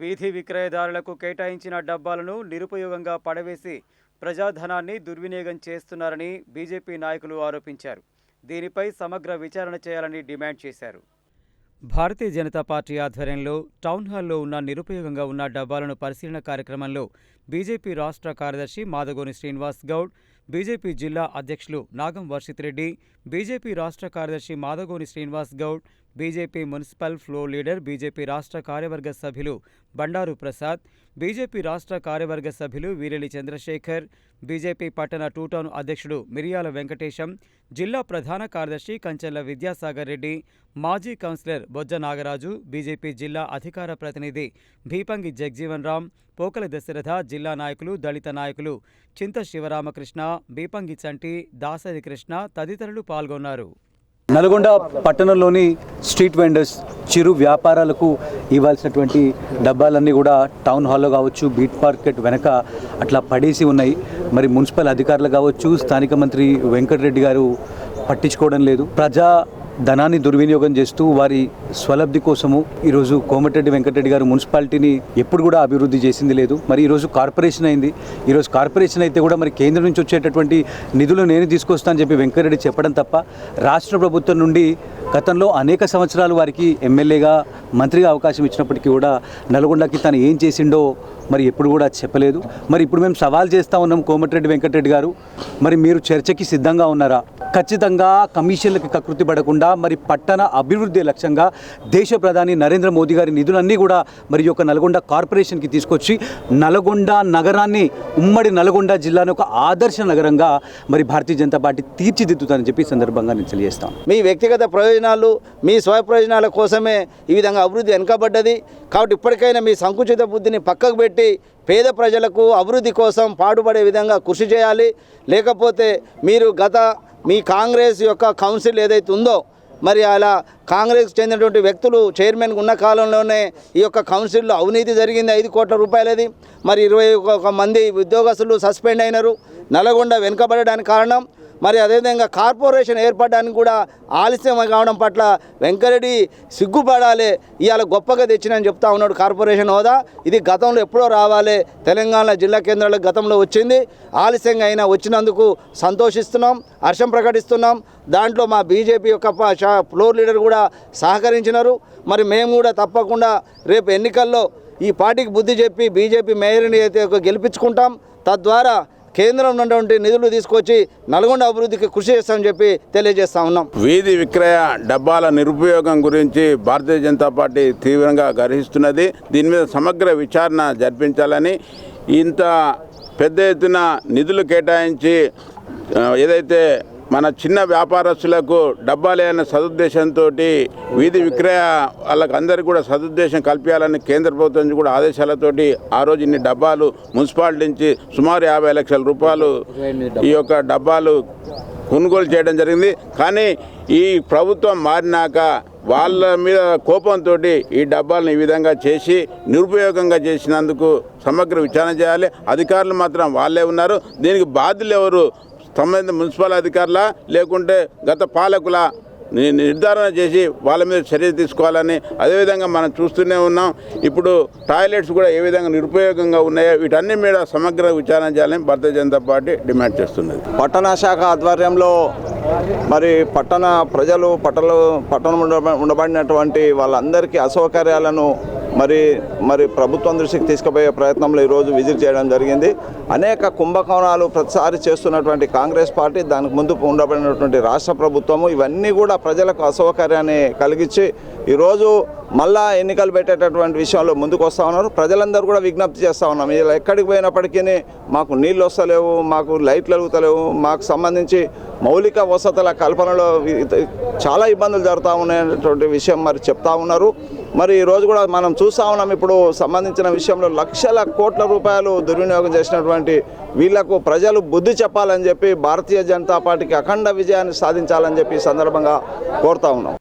వీధి విక్రయదారులకు కేటాయించిన డబ్బాలను నిరుపయోగంగా పడవేసి ప్రజాధనాన్ని దుర్వినియోగం చేస్తున్నారని బీజేపీ నాయకులు ఆరోపించారు. దీనిపై సమగ్ర విచారణ చేయాలని డిమాండ్ చేశారు. భారతీయ జనతా పార్టీ ఆధ్వర్యంలో టౌన్ హాల్లో ఉన్న నిరుపయోగంగా ఉన్న డబ్బాలను పరిశీలన కార్యక్రమంలో బీజేపీ రాష్ట్ర కార్యదర్శి మాదగోని శ్రీనివాస్ గౌడ్ బీజేపీ జిల్లా అధ్యక్షులు నాగం వర్షిత్ రెడ్డి బీజేపీ రాష్ట్ర కార్యదర్శి Madhagoni Srinivas Goud BJP municipal floor leader BJP రాష్ట్ర కార్యవర్గ సభ్యులు బండారు ప్రసాద్ బీజేపీ రాష్ట్ర కార్యవర్గ సభ్యులు వీరెలి చంద్రశేఖర్ బీజేపీ పట్టణ టూటౌన్ అధ్యక్షుడు మిరియాల వెంకటేశం జిల్లా ప్రధాన కార్యదర్శి కంచెల్ల విద్యాసాగర్ రెడ్డి మాజీ కౌన్సిలర్ బొజ్జ నాగరాజు బీజేపీ జిల్లా అధికార ప్రతినిధి భీపంగి జగ్జీవన్ రామ్ పోకల దశరథ జిల్లా నాయకులు దళిత నాయకులు చింత శివరామకృష్ణ బీపంగి చంటి దాసరి కృష్ణ తదితరులు పాల్గొన్నారు. నల్గొండ పట్టణంలోని స్ట్రీట్ వెండర్స్ చిరు వ్యాపారాలకు ఇవ్వాల్సినటువంటి డబ్బాలన్నీ కూడా టౌన్ హాల్లో కావచ్చు బీట్ మార్కెట్ వెనక అట్లా పడేసి ఉన్నాయి. మరి మున్సిపల్ అధికారులు కావచ్చు స్థానిక మంత్రి వెంకటరెడ్డి గారు పట్టించుకోవడం లేదు. ప్రజా ధనాన్ని దుర్వినియోగం చేస్తూ వారి స్వలబ్ధి కోసము ఈరోజు కోమటిరెడ్డి వెంకటరెడ్డి గారు మున్సిపాలిటీని ఎప్పుడు కూడా అభివృద్ధి చేసింది లేదు. మరి ఈరోజు కార్పొరేషన్ అయింది. ఈరోజు కార్పొరేషన్ అయితే కూడా మరి కేంద్రం నుంచి వచ్చేటటువంటి నిధులు నేను తీసుకొస్తానని చెప్పి వెంకటరెడ్డి చెప్పడం తప్ప రాష్ట్ర ప్రభుత్వం నుండి గతంలో అనేక సంవత్సరాలు వారికి ఎమ్మెల్యేగా మంత్రిగా అవకాశం ఇచ్చినప్పటికీ కూడా నల్గొండకి తను ఏం చేసిండో మరి ఎప్పుడు కూడా చెప్పలేదు. మరి ఇప్పుడు మేము సవాల్ చేస్తూ ఉన్నాం కోమటిరెడ్డి వెంకటరెడ్డి గారు. మరి మీరు చర్చకి సిద్ధంగా ఉన్నారా? ఖచ్చితంగా కమిషన్లకు కకృతి పడకుండా మరి పట్టణ అభివృద్ధి లక్ష్యంగా దేశ ప్రధాని నరేంద్ర మోదీ గారి నిధులన్నీ కూడా మరి యొక్క నల్గొండ కార్పొరేషన్కి తీసుకొచ్చి నల్గొండ నగరాన్ని ఉమ్మడి నల్గొండ జిల్లాను ఒక ఆదర్శ నగరంగా మరి భారతీయ జనతా పార్టీ తీర్చిదిద్దుతానని చెప్పి సందర్భంగా నేను తెలియజేస్తాను మీ వ్యక్తిగత ప్రయోజనాలు మీ స్వయ ప్రయోజనాల కోసమే ఈ విధంగా అభివృద్ధి వెనుకబడ్డది. కాబట్టి ఇప్పటికైనా మీ సంకుచిత బుద్ధిని పక్కకు పెట్టి పేద ప్రజలకు అభివృద్ధి కోసం పాటుపడే విధంగా కృషి చేయాలి. లేకపోతే మీరు గత మీ కాంగ్రెస్ యొక్క కౌన్సిల్ ఏదైతే ఉందో మరి అలా కాంగ్రెస్ చెందినటువంటి వ్యక్తులు చైర్మన్ ఉన్న కాలంలోనే ఈ యొక్క కౌన్సిల్లో అవినీతి జరిగింది ఐదు కోట్ల రూపాయలది. మరి ఇరవై ఒక మంది ఉద్యోగస్తులు సస్పెండ్ అయినారు. నల్గొండ వెనుకబడడానికి కారణం మరి అదేవిధంగా కార్పొరేషన్ ఏర్పడడానికి కూడా ఆలస్యం కావడం పట్ల వెంకరెడ్డి సిగ్గుపడాలి ఇవాళ గొప్పగా తెచ్చినని చెప్తా ఉన్నాడు కార్పొరేషన్ హోదా. ఇది గతంలో ఎప్పుడో రావాలి తెలంగాణ జిల్లా కేంద్రాలకు గతంలో వచ్చింది. ఆలస్యంగా అయినా వచ్చినందుకు సంతోషిస్తున్నాం హర్షం ప్రకటిస్తున్నాం. దాంట్లో మా బీజేపీ యొక్క ఫ్లోర్ లీడర్ కూడా సహకరించినారు. మరి మేము కూడా తప్పకుండా రేపు ఎన్నికల్లో ఈ పార్టీకి బుద్ధి చెప్పి బీజేపీ మేయర్ని అయితే గెలిపించుకుంటాం. తద్వారా కేంద్రం నుండి నిధులు తీసుకొచ్చి నల్గొండ అభివృద్ధికి కృషి చేస్తామని చెప్పి తెలియజేస్తా ఉన్నాం. వీధి విక్రయ డబ్బాల నిరుపయోగం గురించి భారతీయ జనతా పార్టీ తీవ్రంగా గర్హిస్తున్నది. దీని మీద సమగ్ర విచారణ జరిపించాలని ఇంత పెద్ద ఎత్తున నిధులు కేటాయించి ఏదైతే మన చిన్న వ్యాపారస్తులకు డబ్బాలేన సదుద్దేశంతో వీధి విక్రయ వాళ్ళకి అందరికీ కూడా సదుద్దేశం కల్పించాలని కేంద్ర ప్రభుత్వం నుంచి కూడా ఆదేశాలతోటి ఆ రోజు ఇన్ని డబ్బాలు మున్సిపాలిటీ నుంచి సుమారు యాభై లక్షల రూపాయలు ఈ యొక్క డబ్బాలు కొనుగోలు చేయడం జరిగింది. కానీ ఈ ప్రభుత్వం మారినాక వాళ్ళ మీద కోపంతో ఈ డబ్బాలను ఈ విధంగా చేసి నిరుపయోగంగా చేసినందుకు సమగ్ర విచారణ చేయాలి. అధికారులు మాత్రం వాళ్ళే ఉన్నారు. దీనికి బాధ్యులు ఎవరు? సంబంధిత మున్సిపల్ అధికారుల లేకుంటే గత పాలకుల నిర్ధారణ చేసి వాళ్ళ మీద చర్య తీసుకోవాలని అదేవిధంగా మనం చూస్తూనే ఉన్నాం. ఇప్పుడు టాయిలెట్స్ కూడా ఏ విధంగా నిరుపయోగంగా ఉన్నాయో వీటన్ని మీద సమగ్ర విచారణ చేయాలని భారతీయ జనతా పార్టీ డిమాండ్ చేస్తున్నది. పట్టణ శాఖ ఆధ్వర్యంలో మరి పట్టణ ప్రజలు పట్టణ పట్టణం ఉండబడినటువంటి వాళ్ళందరికీ అసౌకర్యాలను మరి మరి ప్రభుత్వం దృష్టికి తీసుకుపోయే ప్రయత్నంలో ఈరోజు విజిట్ చేయడం జరిగింది. అనేక కుంభకోణాలు ప్రతిసారి చేస్తున్నటువంటి కాంగ్రెస్ పార్టీ దానికి ముందు ఉండబడినటువంటి రాష్ట్ర ప్రభుత్వము ఇవన్నీ కూడా ప్రజలకు అసౌకర్యాన్ని కలిగించి ఈరోజు మళ్ళా ఎన్నికలు పెట్టేటటువంటి విషయంలో ముందుకు వస్తూ ఉన్నారు. ప్రజలందరూ కూడా విజ్ఞప్తి చేస్తూ ఉన్నాం. ఇలా ఎక్కడికి పోయినప్పటికీ మాకు నీళ్ళు వస్తలేవు మాకు లైట్లు వెలుగుతలేవు మాకు సంబంధించి మౌలిక వసతుల కల్పనలో చాలా ఇబ్బందులు జరుగుతూ ఉన్నాయనేటువంటి విషయం మరి చెప్తా ఉన్నారు. మరి ఈరోజు కూడా మనం చూస్తూ ఉన్నాం. ఇప్పుడు సంబంధించిన విషయంలో లక్షల కోట్ల రూపాయలు దుర్వినియోగం చేసినటువంటి వీళ్ళకు ప్రజలు బుద్ధి చెప్పాలని చెప్పి భారతీయ జనతా పార్టీకి అఖండ విజయాన్ని సాధించాలని చెప్పి సందర్భంగా కోరుతా ఉన్నాం.